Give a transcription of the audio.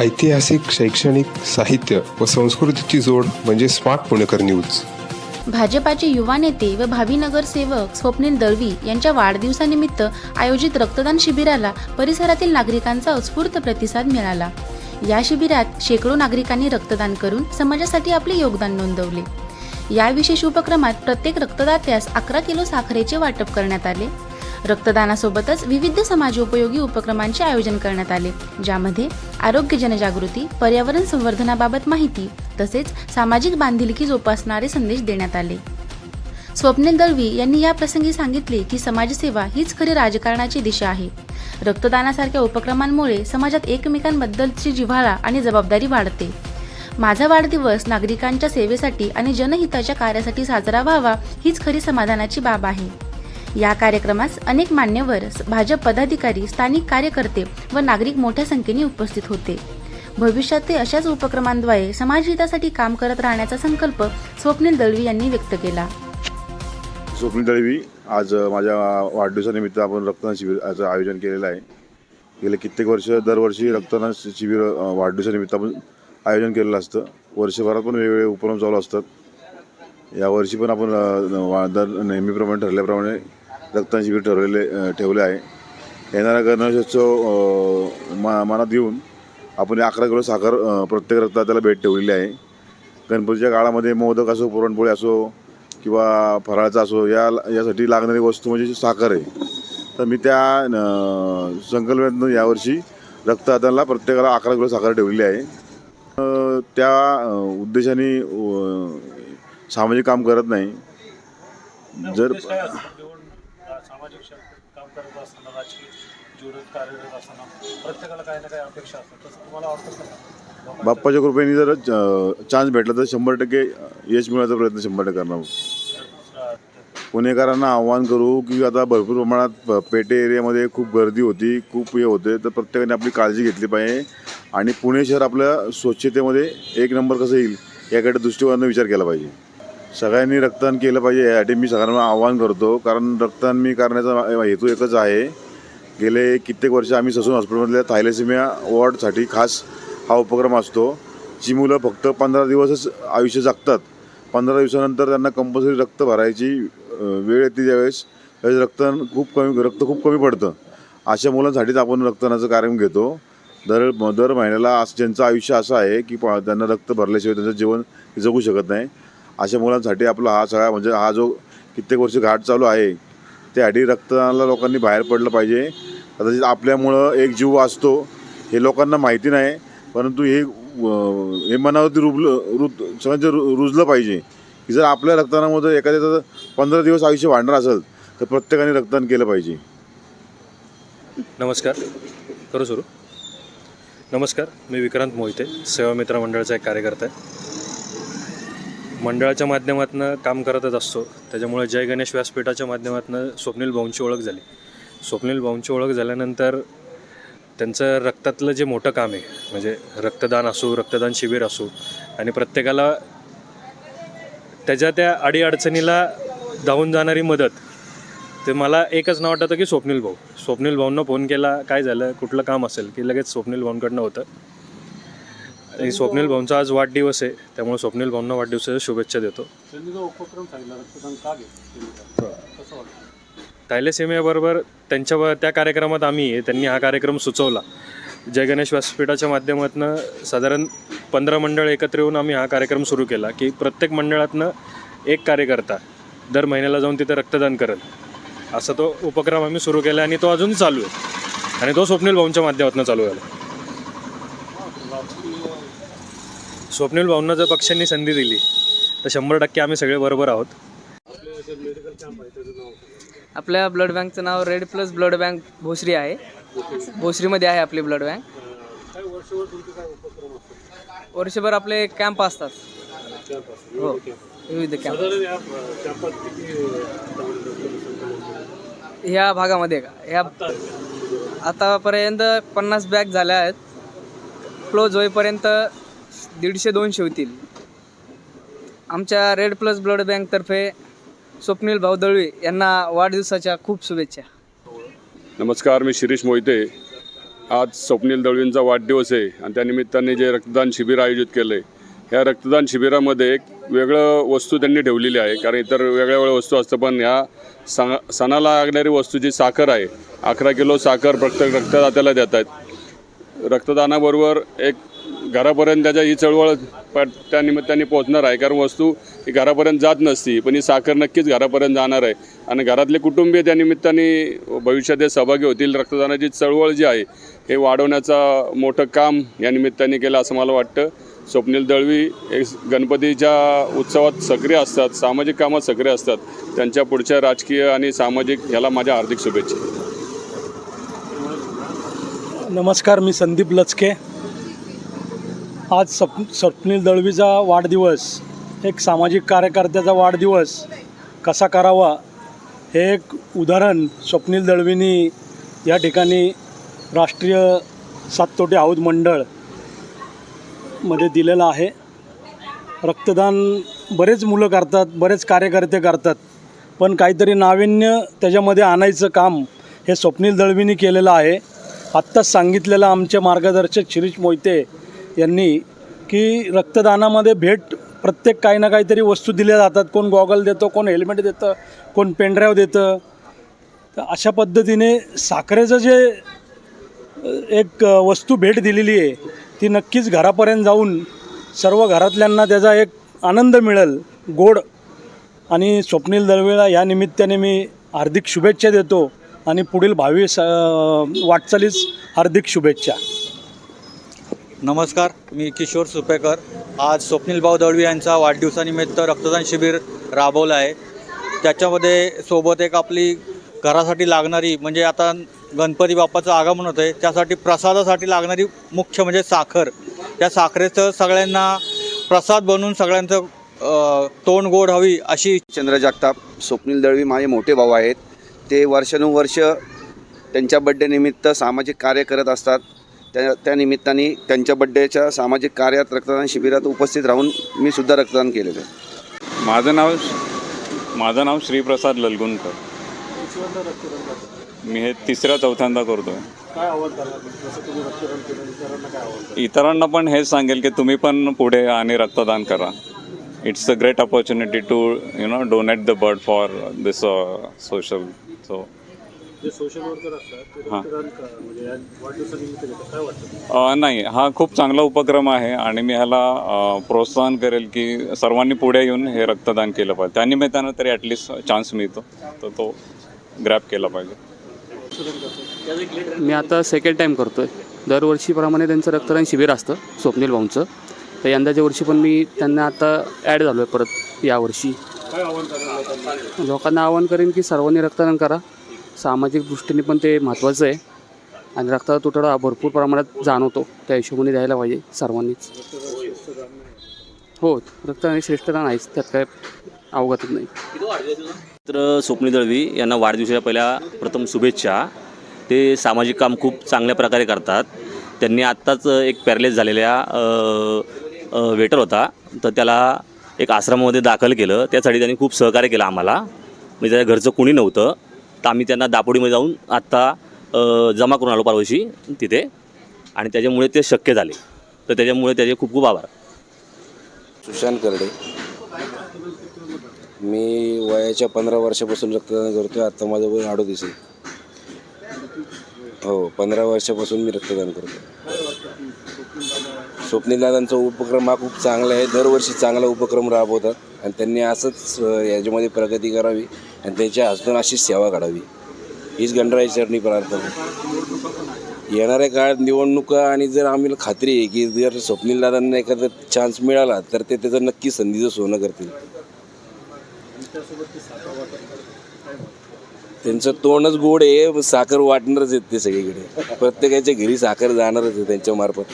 ऐतिहासिक शैक्षणिक साहित्य व संस्कृतीची जोड म्हणजे स्मार्ट पुणेकर न्यूज. भाजपाचे युवा नेते व भावी नगरसेवक स्वप्नील दळवी यांच्या वाढदिवसानिमित्त आयोजित रक्तदान शिबिराला परिसरातील नागरिकांचा उत्स्फूर्त प्रतिसाद मिळाला. या शिबिरात शेकडो नागरिकांनी रक्तदान करून समाजासाठी आपले योगदान नोंदवले. या विशेष उपक्रमात प्रत्येक रक्तदात्यास अकरा किलो साखरेचे वाटप करण्यात आले. रक्तदानासोबतच विविध समाजोपयोगी उपक्रमांचे आयोजन करण्यात आले ज्यामध्ये आरोग्य जनजागृती पर्यावरण संवर्धनाबाबत माहिती तसेच सामाजिक बांधिलकी जोपासणारे संदेश देण्यात आले. स्वप्नील दळवी यांनी या प्रसंगी सांगितले की समाजसेवा हीच खरी राजकारणाची दिशा आहे. रक्तदानासारख्या उपक्रमांमुळे समाजात एकमेकांबद्दलची जिव्हाळा आणि जबाबदारी वाढते. माझा वाढदिवस नागरिकांच्या सेवेसाठी आणि जनहिताच्या कार्यासाठी साजरा व्हावा हीच खरी समाधानाची बाब आहे. या कार्यक्रमास अनेक मान्यवर भाजप पदाधिकारी स्थानिक कार्यकर्ते व नागरिक मोठ्या संख्येने उपस्थित होते. भविष्यात ते अशाच उपक्रमांद्वारे समाजहितासाठी काम करत राहण्याचा संकल्प स्वप्नील दळवी यांनी व्यक्त केला. स्वप्नील दळवी आज माझ्या वाढदिवसानिमित्त आपण रक्तदान शिबिराचं आयोजन केलेलं आहे. गेले कित्येक वर्ष दरवर्षी रक्तदान शिबिर वाढदिवसानिमित्त आपण आयोजन केलेलं असतं. वर्षभरात पण वेगवेगळे उपक्रम चालू असतात. यावर्षी पण आपण दर नेहमीप्रमाणे ठरल्याप्रमाणे रक्तदान शिबिर ठरवलेले ठेवले आहे. येणारा गणेशोत्सव मा मनात घेऊन आपण अकरा किलो साखर प्रत्येक रक्तदात्याला भेट ठेवलेली आहे. गणपतीच्या काळामध्ये मोदक असो पुरणपोळी असो किंवा फराळाचा असो या यासाठी लागणारी वस्तू म्हणजे साखर आहे. तर मी त्या अं, संकल्पनेतून यावर्षी रक्तदात्याला प्रत्येकाला अकरा किलो साखर ठेवलेली आहे. त्या उद्देशाने सामाजिक काम करत नाही. जर उद्देश काय असतो निवड सामाजिक क्षेत्रात काम करत असताना राजकीय जीवनात कार्यरत असताना प्रत्येकाला काही ना काही अपेक्षा असतात. तसं तुम्हाला वाटतं का? बाप्पाच्या कृपेने जर चान्स भेटला तर शंभर टक्के यश मिळवायचा प्रयत्न शंभर टक्के करणार पुणेकरांना आव्हान करू की आता भरपूर प्रमाणात पेटे एरियामध्ये खूप गर्दी होती खूप हे होते तर प्रत्येकाने आपली काळजी घेतली पाहिजे. आणि पुणे शहर आपल्या स्वच्छतेमध्ये एक नंबर कसं येईल याकडे दृष्टिकोनानं विचार केला पाहिजे. सगळ्यांनी रक्तदान केलं पाहिजे यासाठी मी सगळ्यांना आव्हान करतो. कारण रक्तदान मी करण्याचा हेतू एकच आहे. गेले कित्येक वर्ष आम्ही ससून हॉस्पिटलमधल्या थायलेसिमिया वॉर्डसाठी खास हा उपक्रम असतो जी मुलं फक्त पंधरा दिवसच आयुष्य जगतात. पंधरा दिवसानंतर त्यांना कंपल्सरी रक्त भरायची वेळ येते त्यावेळेस त्यावेळेस रक्तदान खूप कमी रक्त खूप कमी पडतं. अशा मुलांसाठीच आपण रक्तदानाचं कार्यक्रम घेतो. दर दर महिन्याला आज ज्यांचं आयुष्य असं आहे की त्यांना रक्त भरल्याशिवाय त्यांचं जीवन जगू शकत नाही. अशा मुलांसाठी आपला हा सगळा म्हणजे हा जो कित्येक वर्ष घाट चालू आहे त्यासाठी रक्तदानाला लोकांनी बाहेर पडलं पाहिजे. कदाचित आपल्यामुळं एक जीव वाचतो हे लोकांना माहिती नाही परंतु हे हे मनावरती रुबलं रु सगळ्यांचं रु रुजलं पाहिजे. की जर आपल्या रक्तदानामध्ये एखाद्याचं पंधरा दिवस आयुष्य वाढणार असेल तर प्रत्येकाने रक्तदान केलं पाहिजे. नमस्कार. करू सुरू. नमस्कार. मी विक्रांत मोहिते सेवा मित्र मंडळाचा एक कार्यकर्ता आहे. मंडळाच्या माध्यमातून काम करतच असतो. त्याच्यामुळे जय गणेश व्यासपीठाच्या माध्यमातून स्वप्नील भाऊंची ओळख झाली. स्वप्नील भाऊंची ओळख झाल्यानंतर त्यांचं रक्तातलं जे मोठं काम आहे म्हणजे रक्तदान असू रक्तदान शिबिर असू आणि प्रत्येकाला त्याच्या त्या अडीअडचणीला धावून जाणारी मदत ते मला एकच नाव वाटतं की स्वप्नील भाऊ. स्वप्नील भाऊंना फोन केला काय झालं कुठलं काम असेल की लगेच स्वप्नील भाऊंकडनं होतं. आणि स्वप्नील भाऊंचा आज वाढदिवस आहे त्यामुळे स्वप्नील भाऊंना वाढदिवसाच्या शुभेच्छा देतो. त्यांनी जो उपक्रम सांगितला रक्तदान का घेतलं? कसं वाटतं थायलेसेमियाबरोबर त्यांच्या त्या कार्यक्रमात आम्ही त्यांनी हा कार्यक्रम सुचवला. जय गणेश व्यासपीठाच्या माध्यमातून साधारण पंधरा मंडळ एकत्र येऊन आम्ही हा कार्यक्रम सुरू केला की प्रत्येक मंडळातनं एक कार्यकर्ता दर महिन्याला जाऊन तिथे रक्तदान करेल. असा तो उपक्रम आम्ही सुरू केला आणि तो अजून चालू आहे. आणि तो स्वप्नील भाऊंच्या माध्यमातून चालू झाला. स्वप्नील भाऊंना जर पक्षांनी संधी दिली तर शंभर टक्के आम्ही सगळे बरोबर आहोत. आपल्या ब्लड बँकचं नाव Red Plus Blood Bank Bhosari आहे. भोसरीमध्ये आहे आपली ब्लड बँक. वर्षभर आपले कॅम्प असतात. हो विविध कॅम्प ह्या भागामध्ये का? ह्या आतापर्यंत पन्नास बॅग झाल्या आहेत. क्लोज होईपर्यंत दीडशे दोनशे होतील. आमच्या रेड प्लस ब्लड बँकतर्फे स्वप्नील भाऊ दळवी यांना वाढदिवसाच्या खूप शुभेच्छा. नमस्कार मी शिरीष मोहिते. आज स्वप्नील दळवींचा वाढदिवस आहे आणि त्यानिमित्ताने जे रक्तदान शिबिर आयोजित केलं आहे ह्या रक्तदान शिबिरामध्ये एक वेगळं वस्तू त्यांनी ठेवलेली आहे कारण इतर वेगळ्या वेगळ्या वस्तू असतं पण ह्या सणा सणाला लागणारी वस्तू जी साखर आहे. अकरा किलो साखर प्रत्येक रक्तदात्याला देत आहेत रक्तदानाबरोबर एक घरापर्यंत त्याच्या ही चळवळ त्या निमित्ताने पोहोचणार आहे. कारण वस्तू ही घरापर्यंत जात नसती पण ही साखर नक्कीच घरापर्यंत जाणार आहे. आणि घरातले कुटुंबीय त्या निमित्ताने भविष्यात हे सहभागी होतील. रक्तदानाची चळवळ जी आहे हे वाढवण्याचा मोठं काम या निमित्ताने केलं असं मला वाटतं. स्वप्नील दळवी हे गणपतीच्या उत्सवात सक्रिय असतात सामाजिक कामात सक्रिय असतात. त्यांच्या पुढच्या राजकीय आणि सामाजिक याला माझ्या हार्दिक शुभेच्छा. नमस्कार मी संदीप लचके. आज सप स्वप्नील दळवीचा वाढदिवस एक सामाजिक कार्यकर्त्याचा वाढदिवस कसा करावा हे एक उदाहरण स्वप्नील दळवींनी या ठिकाणी राष्ट्रीय साततोटे हौद मंडळमध्ये दिलेलं आहे. रक्तदान बरेच मुलं करतात बरेच कार्यकर्ते करतात पण काहीतरी नाविन्य त्याच्यामध्ये आणायचं काम हे स्वप्नील दळवींनी केलेलं आहे. आत्ताच सांगितलेलं आमचे मार्गदर्शक शिरीष मोहिते यांनी की रक्तदानामध्ये भेट प्रत्येक काही ना काहीतरी वस्तू दिल्या जातात. कोण गॉगल देतं कोण हेल्मेट देतं कोण पेनड्राईव्ह देतं. तर अशा पद्धतीने साखरेचं जे एक वस्तू भेट दिलेली आहे ती नक्कीच घरापर्यंत जाऊन सर्व घरातल्यांना त्याचा एक आनंद मिळेल गोड. आणि स्वप्नील दळवेळा या निमित्ताने मी हार्दिक शुभेच्छा देतो आणि पुढील भावी स वाटचालीस हार्दिक शुभेच्छा. नमस्कार मी किशोर सुपेकर. आज स्वप्नील भाऊ दळवी यांचा वाढदिवसानिमित्त रक्तदान शिबिर राबवलं आहे. त्याच्यामध्ये सोबत एक आपली घरासाठी लागणारी म्हणजे आता गणपती बाप्पाचं आगमन होतं आहे त्यासाठी प्रसादासाठी लागणारी मुख्य म्हणजे साखर. त्या साखरेचं सगळ्यांना प्रसाद बनवून सगळ्यांचं तोंड गोड हवी अशी चंद्र जगताप स्वप्नील दळवी माझे मोठे भाऊ आहेत. ते वर्षानुवर्ष त्यांच्या बड्डेनिमित्त सामाजिक कार्य करत असतात. त्या त्या निमित्ताने त्यांच्या बड्डेच्या सामाजिक कार्यात रक्तदान शिबिरात उपस्थित राहून मी सुद्धा रक्तदान केलेलं आहे. माझं नाव माझं नाव श्रीप्रसाद ललगुणकर मी हे तिसऱ्या चौथ्यांदा रक्तदान केलं इतरांना काय आव्हान इतरांना पण हे सांगेल की तुम्ही पण पुढे आणि रक्तदान करा. It's a great opportunity to you know donate the bird for this social so जे सोशल वर्कर असतात ते हां. रक्तदान का म्हणजे या वाढदिवसानिमित्त घेतात? काय वाटतं? नाही हा खूप चांगला उपक्रम आहे आणि मी ह्याला अ, प्रोत्साहन करेल की सर्वांनी पुढे येऊन हे रक्तदान केलं पाहिजे. त्यानिमित्तानं तरी ॲटलिस्ट चान्स मिळतो. तर तो ग्रॅप केला पाहिजे. मी आता सेकंड टाईम करतो आहे दरवर्षीप्रमाणे त्यांचं रक्तदान शिबिर असतं स्वप्नील भाऊंचं. तर यंदाच्या वर्षी पण मी त्यांना आता ॲड झालो आहे परत यावर्षी. लोकांना आवाहन करेन की सर्वांनी रक्तदान करा. सामाजिक दृष्टीने पण ते महत्त्वाचं आहे. आणि रक्ताचा तुटवडा भरपूर प्रमाणात जाणवतो. त्या हिशोबाने द्यायला पाहिजे सर्वांनीच. हो रक्त आणि श्रेष्ठदान आहेच. त्यात काय अवगतच नाही. तर स्वप्नी दळवी यांना वाढदिवसाच्या पहिल्या प्रथम शुभेच्छा. ते सामाजिक काम खूप चांगल्या प्रकारे करतात. त्यांनी आत्ताच एक पॅरलेस झालेल्या वेटर होता. तर त्याला एक आश्रमामध्ये दाखल केलं. त्यासाठी त्यांनी खूप सहकार्य केलं आम्हाला. म्हणजे त्याच्या घरचं कुणी नव्हतं. तर आम्ही त्यांना दापोडीमध्ये जाऊन आत्ता जमा करून आलो परवाशी तिथे. आणि त्याच्यामुळे ते शक्य झाले. तर त्याच्यामुळे त्याचे खूप खूप आभार. सुशांत करडे. मी वयाच्या पंधरा वर्षापासून रक्तदान करतो आता माझं वय अडोतीस आहे. हो पंधरा वर्षापासून मी रक्तदान करतो स्वप्नीलदादांचा उपक्रम हा खूप चांगला आहे. दरवर्षी चांगला उपक्रम राबवतात आणि त्यांनी असंच याच्यामध्ये प्रगती करावी आणि त्यांच्या हस्तून अशीच सेवा काढावी हीच गणराई चरणी प्रार्थना येणाऱ्या काळात निवडणुका आणि जर आम्हाला खात्री आहे की जर स्वप्नीलदादांना एखादा चान्स मिळाला तर ते त्याचं नक्की संधीचं सोनं करतील. त्यांचं तोंडच गोड आहे साखर वाटणारच आहेत ते सगळीकडे. प्रत्येकाच्या घरी साखर जाणारच आहे त्यांच्या मार्फत.